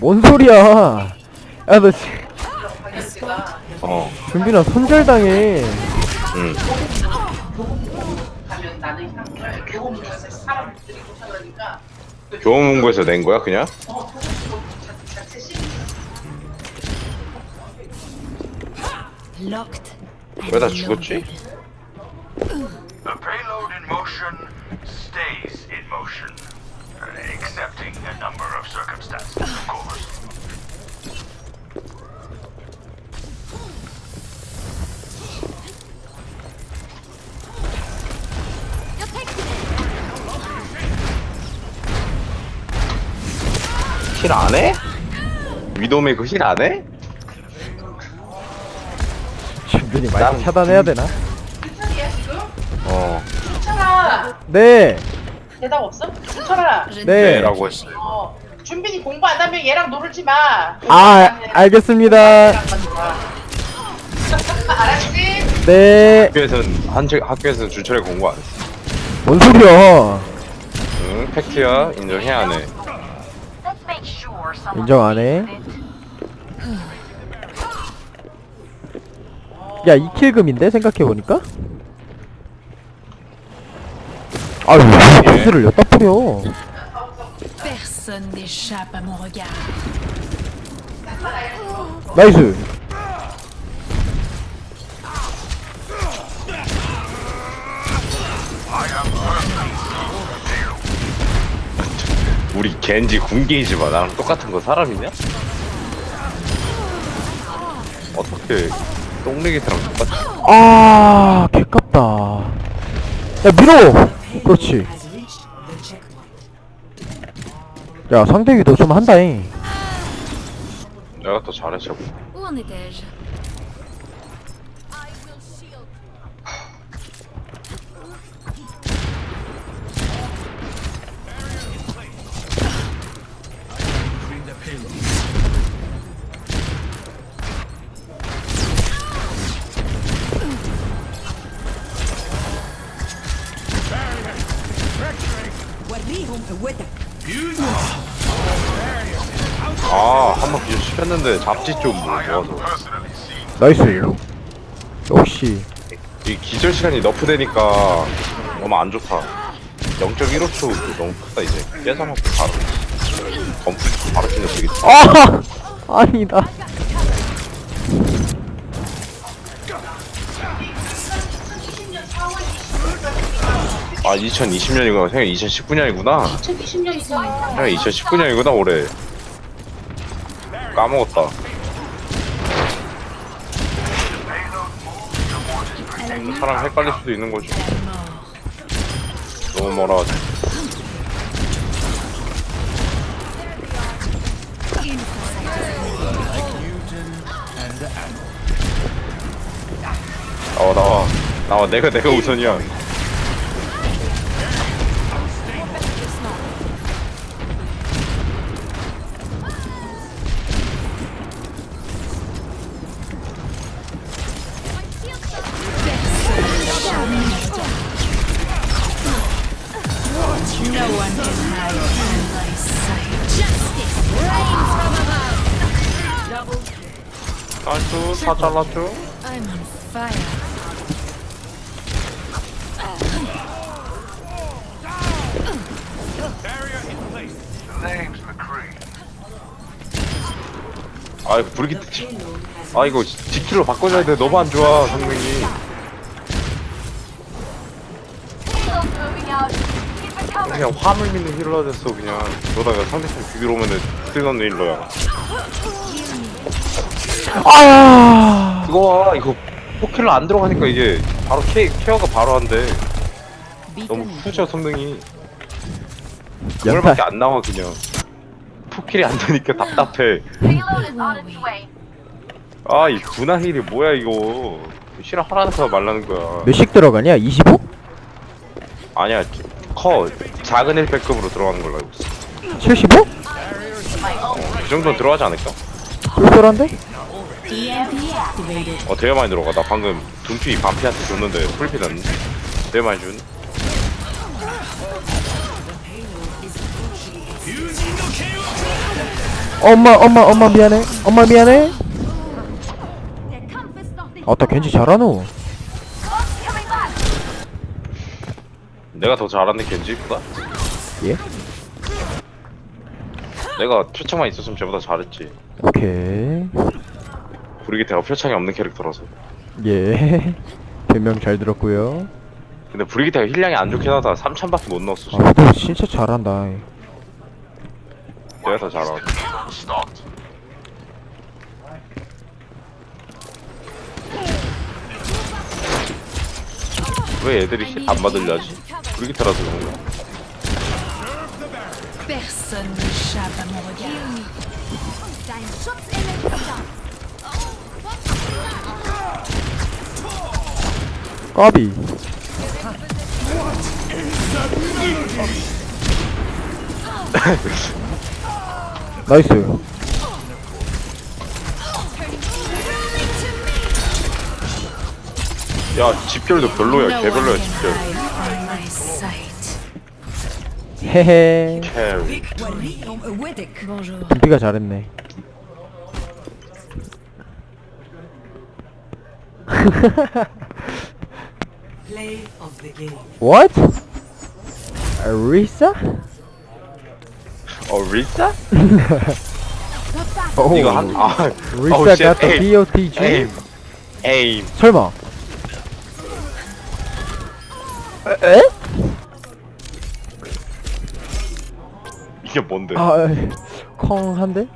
뭔 소리야? 야, 너 지- 어, 준빈아 손절당해. 응. 고쳐가니까 교원문고에서 낸 거야, 그냥? 왜 다 죽었지? The payload in motion stays in motion, uh, excepting a number of circumstances, of course. 힐안 해? 위도메 그힐 안 해? 준빈이 마이크 차단해야 되나? 어, 네, 대답 없어? 순철아 네. 네, 라고 했어요. 어 준빈이 공부 안 하면 얘랑 놀지 마 아, 알겠습니다. 알았지? 네. 학교에서는, 한, 학교에서는 준철이 공부 안 했어. 뭔 소리야? 응, 팩트야. 인정해야 하네. 인정 안 해. 야, 2킬금인데 생각해 보니까? 아유, 왜 구슬을 여기다 뿌려? Personne n'échappe à mon regard. 나이스. 우리 겐지 군게이지 마. 나랑 똑같은 거 사람이냐? 어떻게 똥내기랑 똑같지? 아, 개깝다. 야, 밀어! 그렇지. 야, 상대 위도 좀 한다잉. 내가 더 잘해. Où en étais-je 아, 한 번 기절 시켰는데 잡지 좀 모아서. 나이스. 역시. 이 기절 시간이 너프 되니까 너무 안 좋다. 0.15초 너무 크다 이제. 깨져먹고 바로. 검프 바로 치면 되겠다. 아! 아니다. 아 2020년이구나. 생각 2019년이구나. 2020년이죠 생각 2019년이구나 올해. 까먹었다. 사람 헷갈릴 수도 있는 거지. 너무 하지. 나와 나와 나와 내가 내가 우선이야. 나이스 다 잘랐죠? I'm on fire. name's McCree. 아 이거 브리기트 지... 아 이거 지킬로 바꿔줘야 돼 너무 안 좋아 성능이 그냥 화물 믿는 힐러 됐어 그냥 그러다가 상대팀 비비로 오면은 쓸없는 힐러야. 아! 그거 봐 이거 포킬러 안 들어가니까 이게 바로 케, 케어가 바로 안돼. 너무 후져 성능이. 그걸밖에 연타. 안 나와 그냥. 포킬이 안 되니까 답답해. 아이 분화 힐이 뭐야 이거. 실험 하라면서 말라는 거야. 몇씩 들어가냐? 25? 아니야 커 작은 1백급으로 들어가는 걸로 알고 있어 75? 그 정도는 들어가지 않을까? 쏠쏠한데? 어 되게 많이 들어가 나 방금 둠피 반피한테 줬는데 풀피 났는데 되게 많이 준 엄마 엄마 엄마 미안해 엄마 미안해 아따 겐지 잘하노 내가 더 잘하는 겐지보다? 예? 내가 표창만 있었으면 쟤보다 잘했지 오케이 브리기테가 표창이 없는 캐릭터라서 예 변명 잘 들었고요 근데 브리기테가 힐량이 안 좋긴 하다 3찬밖에 못 넣었어 아 그래도 진짜 잘한다 내가 더 잘하고. 왜 애들이 힐안 받으려 하지? 브리기테라서 그런가? Personne n'échappe à mon regard. Dein Schutzelement 까비 나이스 야 집결도 별로야 개별로야 집결. 헤헤 캐리. 준비가 잘했네. What? Arisa? 어 리사? 오 이거 한.. 아 Risa 어우, got the 에임, BOTG? 에임 에임 설마 에? 에? 이게 뭔데 아, 컹한데?